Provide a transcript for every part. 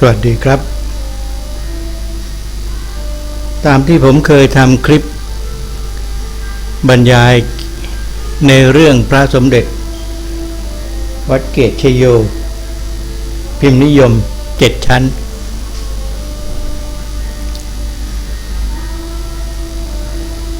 สวัสดีครับ ตามที่ผมเคยทำคลิป บรรยายในเรื่องพระสมเด็จ วัดเกตชโย พิมพ์นิยมเจ็ดชั้น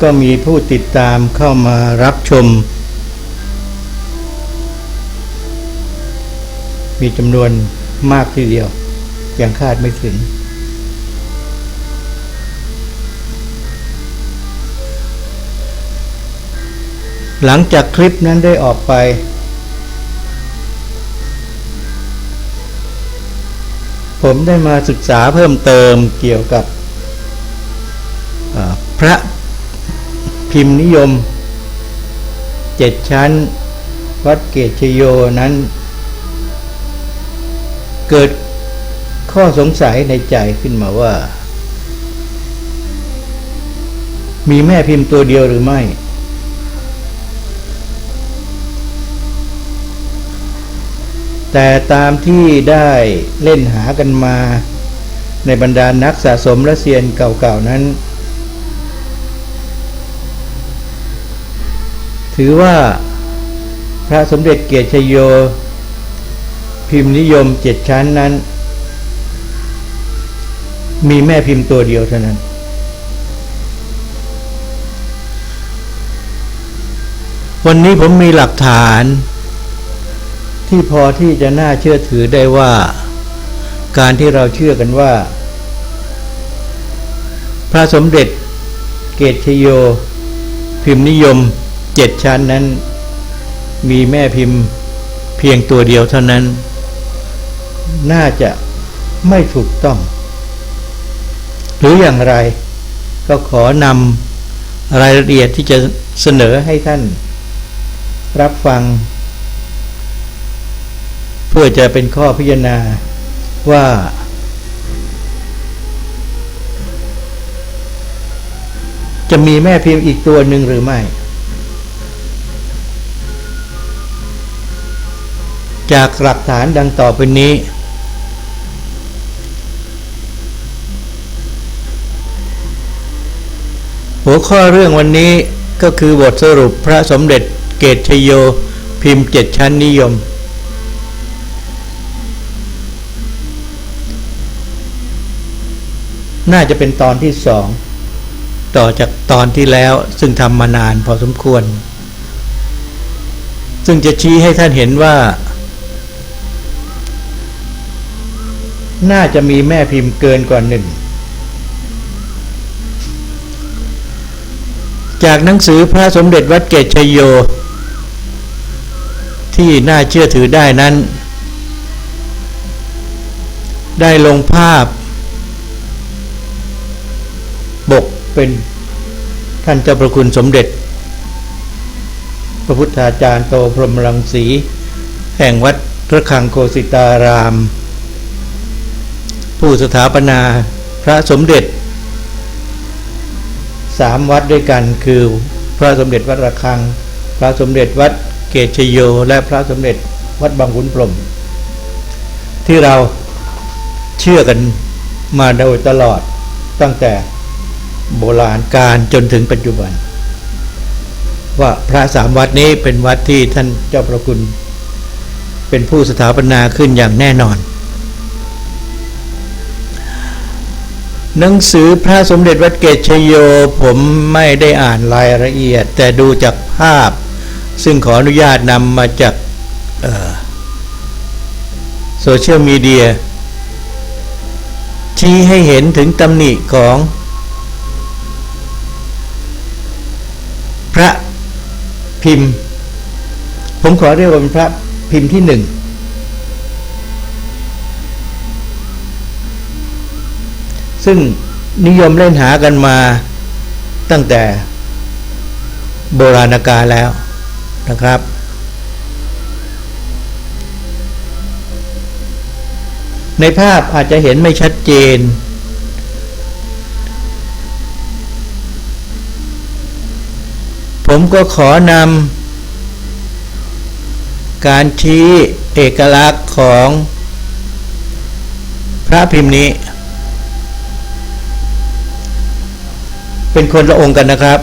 ก็มีผู้ติดตามเข้ามารับชม มีจำนวนมากทีเดียว ยังคาดไม่ถึง หลังจากคลิปนั้นได้ออกไป ผมได้มาศึกษาเพิ่มเติมเกี่ยวกับพระพิมพ์นิยมเจ็ดชั้น วัดเกตชโยนั้น เกิด ข้อสงสัยในใจขึ้นมาว่า มีแม่พิมพ์ตัวเดียวหรือไม่ แต่ตามที่ได้เล่นหากันมา ในบรรดานักสะสมและเซียนเก่าๆนั้น ถือว่าพระสมเด็จเกียรติชโย พิมพ์นิยมเจ็ดชั้นนั้น มีแม่พิมพ์ตัวเดียวเท่านั้น วันนี้ผมมีหลักฐาน ที่พอที่จะน่าเชื่อถือได้ว่า การที่เราเชื่อกันว่า พระสมเด็จเกตชโย พิมพ์นิยมเจ็ดชั้นนั้น มีแม่พิมพ์เพียงตัวเดียวเท่านั้น น่าจะไม่ถูกต้อง หรืออย่างไร ก็ขอนำรายละเอียดที่จะเสนอให้ท่าน รับฟัง เพื่อจะเป็นข้อพิจารณาว่า จะมีแม่พิมพ์อีกตัวหนึ่งหรือไม่ จากหลักฐานดังต่อไปนี้ หัวข้อเรื่องวันนี้ก็คือบทสรุปพระสมเด็จเกตชโยพิมพ์เจ็ดชั้นนิยม น่าจะเป็นตอนที่สอง ต่อจากตอนที่แล้วซึ่งทำมานานพอสมควร ซึ่งจะชี้ให้ท่านเห็นว่า น่าจะมีแม่พิมพ์เกินกว่าหนึ่ง จากหนังสือพระสมเด็จวัดเกตชยโย ที่น่าเชื่อถือได้นั้น ได้ลงภาพ บกเป็นท่านเจ้าประคุณสมเด็จ พระพุทธาจารย์โตพรหมรังสี แห่งวัดพระคังโกสิตาราม ผู้สถาปนาพระสมเด็จ สามวัดด้วยกันคือพระสมเด็จวัดระฆัง พระสมเด็จวัดเกตชโย และพระสมเด็จวัดบางขุนพรม ที่เราเชื่อกันมาโดยตลอดตั้งแต่โบราณการจนถึงปัจจุบัน ว่าพระสามวัดนี้เป็นวัดที่ท่านเจ้าประคุณ เป็นผู้สถาปนาขึ้นอย่างแน่นอน หนังสือพระสมเด็จวัดเกตชโย ผมไม่ได้อ่านรายละเอียด แต่ดูจากภาพ ซึ่งขออนุญาตนำมาจากโซเชียลมีเดียชี้ให้เห็นถึงตำหนิของ พระพิมพ์ ผมขอเรียกว่าเป็นพระพิมพ์ที่หนึ่ง ซึ่งนิยมเล่นหากันมาตั้งแต่โบราณกาลแล้วนะครับ ในภาพอาจจะเห็นไม่ชัดเจน ผมก็ขอนำการชี้เอกลักษณ์ของพพระพิมพ์นี้ เป็นคนละองค์กันนะครับ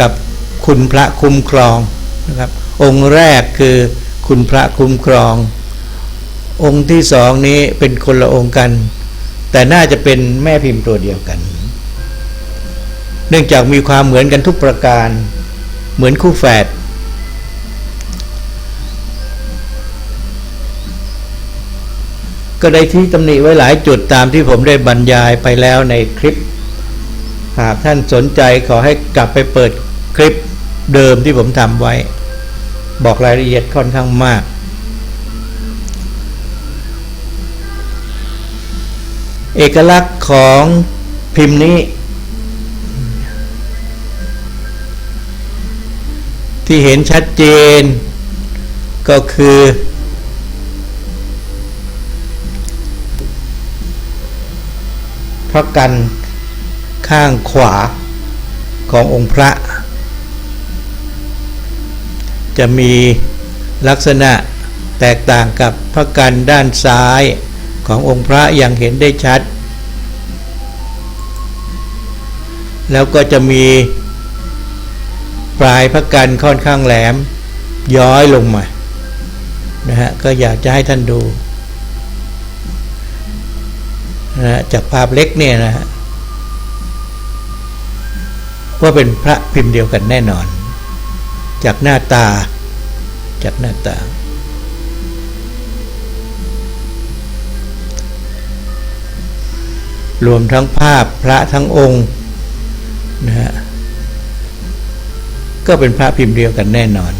กับคุณพระคุ้มครองนะครับ องค์แรกคือคุณพระคุ้มครอง องค์ที่สองนี้เป็นคนละองค์กัน แต่น่าจะเป็นแม่พิมพ์ตัวเดียวกัน เนื่องจากมีความเหมือนกันทุกประการ เหมือนคู่แฝด ก็ได้ที่ตำหนิไว้หลายจุดตามที่ผมได้บรรยายไปแล้วในคลิป หากท่านสนใจขอให้กลับไปเปิดคลิปเดิมที่ผมทำไว้ บอกรายละเอียดค่อนข้างมาก เอกลักษณ์ของพิมพ์นี้ ที่เห็นชัดเจน ก็คือ พระกันข้างขวาขององค์พระ จะมีลักษณะแตกต่างกับพระกันด้านซ้ายขององค์พระอย่างเห็นได้ชัด แล้วก็จะมีปลายพระกันค่อนข้างแหลมย้อยลงมานะฮะก็อยากจะให้ท่านดู นะจากภาพเล็กเนี่ยนะฮะว่าเป็นพระพิมพ์เดียวกันแน่นอน จากหน้าตา จากหน้าตา รวมทั้งภาพพระทั้งองค์นะฮะก็เป็นพระพิมพ์เดียวกันแน่นอน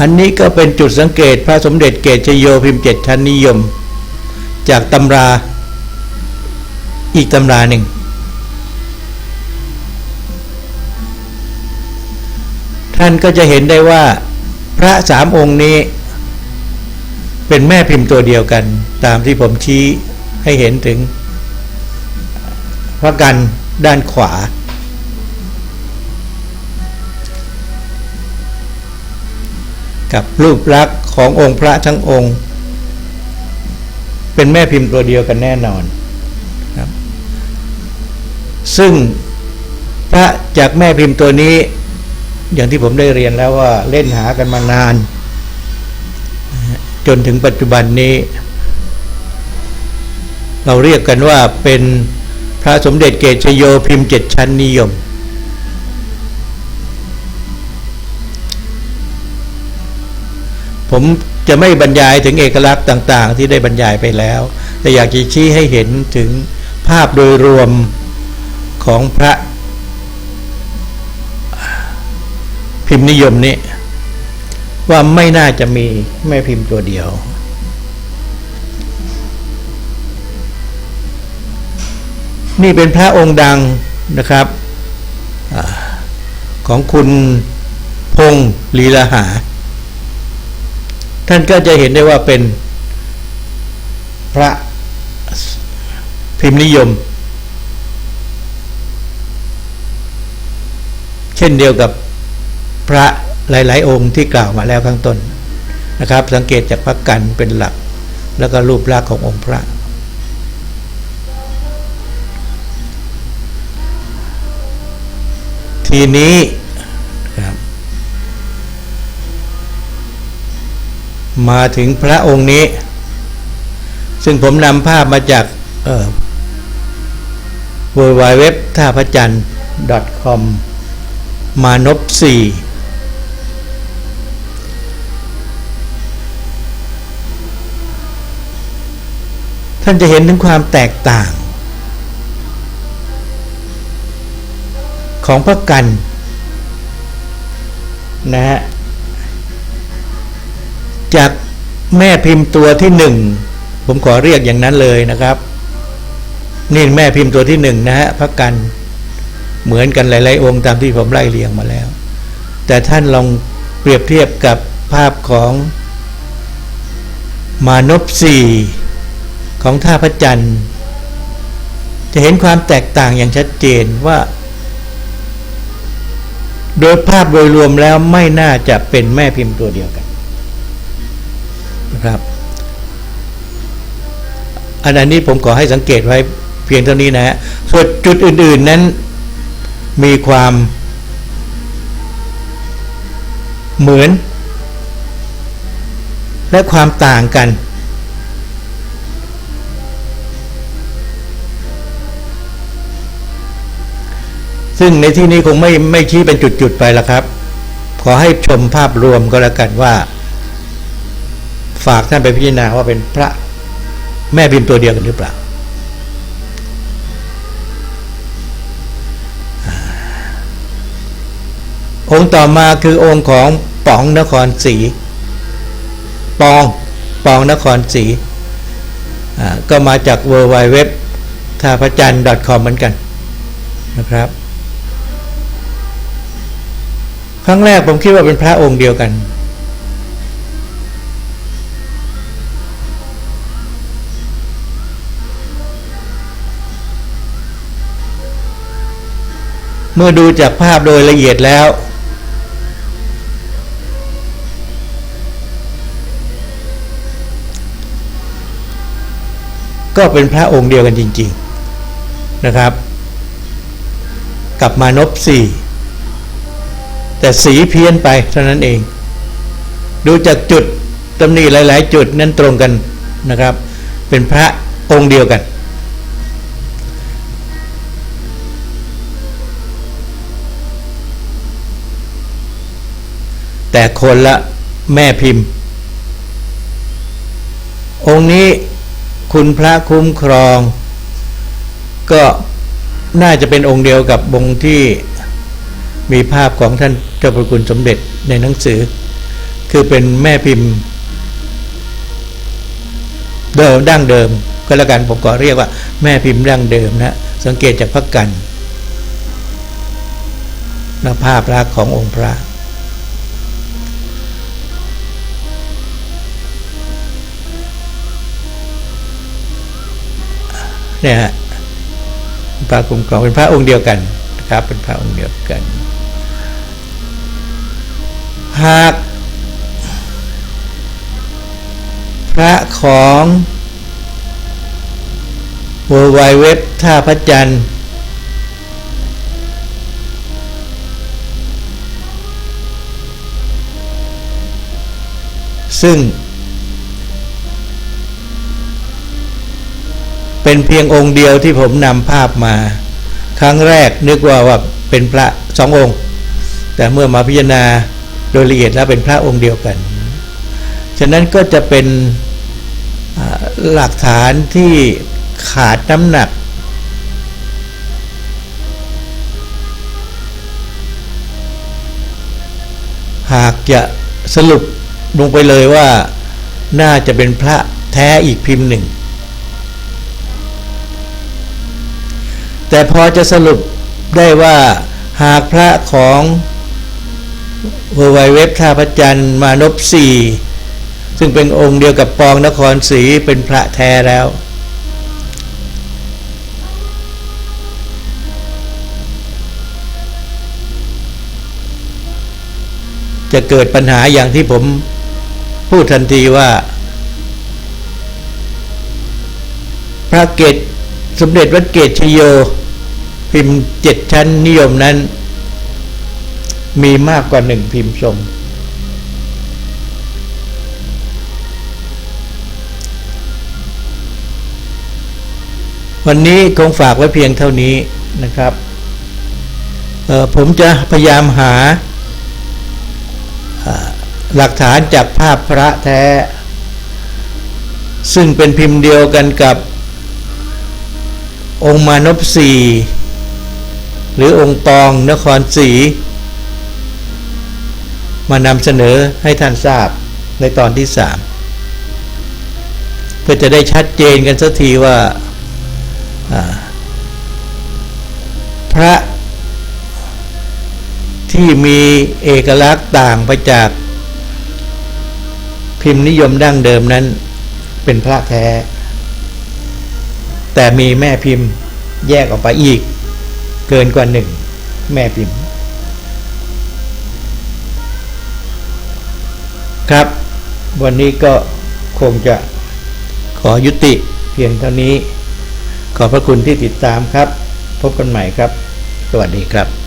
อันนี้ก็เป็นจุดสังเกตพระสมเด็จเกตชโยพิมพ์เจ็ดชั้นนิยม จากตำราอีกตำราหนึ่ง ท่านก็จะเห็นได้ว่าพระสามองค์นี้ เป็นแม่พิมพ์ตัวเดียวกัน ตามที่ผมชี้ให้เห็นถึงพระกันด้านขวา กับรูปลักษณ์ขององค์พระทั้งองค์ เป็นแม่พิมพ์ตัวเดียวกันแน่นอนครับ ซึ่งพระจากแม่พิมพ์ตัวนี้ อย่างที่ผมได้เรียนแล้วว่าเล่นหากันมานาน จนถึงปัจจุบันนี้ เราเรียกกันว่าเป็นพระสมเด็จเกตชโยพิมพ์เจ็ดชั้นนิยม ผมจะไม่บรรยายถึงเอกลักษณ์ต่างๆ ที่ได้บรรยายไปแล้ว แต่อยากจะชี้ให้เห็นถึงภาพโดยรวมของพระพิมพ์นิยมนี้ ว่าไม่น่าจะมีแม่พิมพ์ตัวเดียว นี่เป็นพระองค์ดังนะครับอของคุณพงศ์ลีลาหา ท่านก็จะเห็นได้ว่าเป็นพระพิมพ์นิยม เช่นเดียวกับพระหลาย ๆ องค์ที่กล่าวมาแล้วข้างต้นนะครับ สังเกตจากพระกันเป็นหลัก แล้วก็รูปลักษณ์ขององค์พระ ทีนี้ มาถึงพระองค์นี้ ซึ่งผมนำภาพมาจากเอ่อ w w w ท่าพระจันทร์ .com มานพสี่ท่านจะเห็นถึงความแตกต่าง ของพระกัน นะฮะ จากแม่พิมพ์ตัวที่หนึ่งผมขอเรียกอย่างนั้นเลยนะครับ นี่แม่พิมพ์ตัวที่หนึ่งนะฮะพระกันเหมือนกันหลาย ๆ องค์ตามที่ผมไล่เรียงมาแล้ว แต่ท่านลองเปรียบเทียบกับภาพของมานพสี่ของท่าพระจันทร์ จะเห็นความแตกต่างอย่างชัดเจนว่า โดยภาพโดยรวมแล้วไม่น่าจะเป็นแม่พิมพ์ตัวเดียวกัน นะครับ อันนี้ผมขอให้สังเกตไว้เพียงเท่านี้นะฮะส่วนจุดอื่น ๆนั้นมีความ เหมือน และความต่างกัน ซึ่งในที่นี้คงไม่ไม่ชี้เป็นจุด ๆ ไปละครับ ขอให้ชมภาพรวมก็แล้วกันว่า ฝากท่านไปพิจารณาว่าเป็นพระแม่พิมพ์ตัวเดียวกันหรือเปล่า องค์ต่อมาคือองค์ของป๋องนครศรีปองปองนครศรีก็มาจาก w w w ท่าพระจันทร์ .com เหมือนกันนะครับ ครั้งแรกผมคิดว่าเป็นพระองค์เดียวกัน เมื่อดูจากภาพโดยละเอียดแล้ว ก็เป็นพระองค์เดียวกันจริง ๆนะครับ กับมานพสี่แต่สีเพี้ยนไปเท่านั้นเอง ดูจากจุดตำหนิหลาย ๆ จุดนั้นตรงกันนะครับ เป็นพระองค์เดียวกัน แต่คนละแม่พิมพ์ องค์นี้คุณพระคุ้มครอง ก็น่าจะเป็นองค์เดียวกับองที่มีภาพของท่านเจ้าประคุณสมเด็จในหนังสือ คือเป็นแม่พิมพ์ เดิมดั้งเดิม ก็แล้วกันผมก็เรียกว่า แม่พิมพ์ดั้งเดิมนะสังเกตจากพระกันและภาพลักษณ์ขององค์พระ เนี่ยฮะพระคุ้มครองเป็นพระองค์เดียวกันนะครับ เป็นพระองค์เดียวกัน หาก พระของเวอร์ไวเว็บท่าพระจันทร์ซึ่ง เป็นเพียงองค์เดียวที่ผมนำภาพมา ครั้งแรกนึกว่าว่าเป็นพระสององค์ แต่เมื่อมาพิจารณาโดยละเอียดแล้วเป็นพระองค์เดียวกัน ฉะนั้นก็จะเป็นหลักฐานที่ขาดน้ำหนัก หากจะสรุปลงไปเลยว่าน่าจะเป็นพระแท้อีกพิมพ์หนึ่ง แต่พอจะสรุปได้ว่าหากพระของเวอร์ไวเว็บท่าพระจันทร์มานพสี่ซึ่งเป็นองค์เดียวกับปองนครศรีเป็นพระแท้แล้ว จะเกิดปัญหาอย่างที่ผมพูดทันทีว่า พระเกต สมเด็จวัดเกตชโย พิมพ์เจ็ดชั้นนิยมนั้น มีมากกว่าหนึ่งพิมพ์ทรงวันนี้คงฝากไว้เพียงเท่านี้นะครับ ผมจะพยายามหาหลักฐานจากภาพพระแท้ ซึ่งเป็นพิมพ์เดียวกันกับ องค์มานพสีหรือองค์ปองนครศรีมานำเสนอให้ท่านทราบในตอนที่สามเพื่อจะได้ชัดเจนกันสักทีว่าอ่าพระที่มีเอกลักษณ์ต่างไปจากพิมพ์นิยมดั้งเดิมนั้นเป็นพระแท้ แต่มีแม่พิมพ์แยกออกไปอีก เกินกว่าหนึ่งแม่พิมพ์ ครับ วันนี้ก็คงจะขอยุติเพียงเท่านี้ ขอบพระคุณที่ติดตามครับ พบกันใหม่ครับ สวัสดีครับ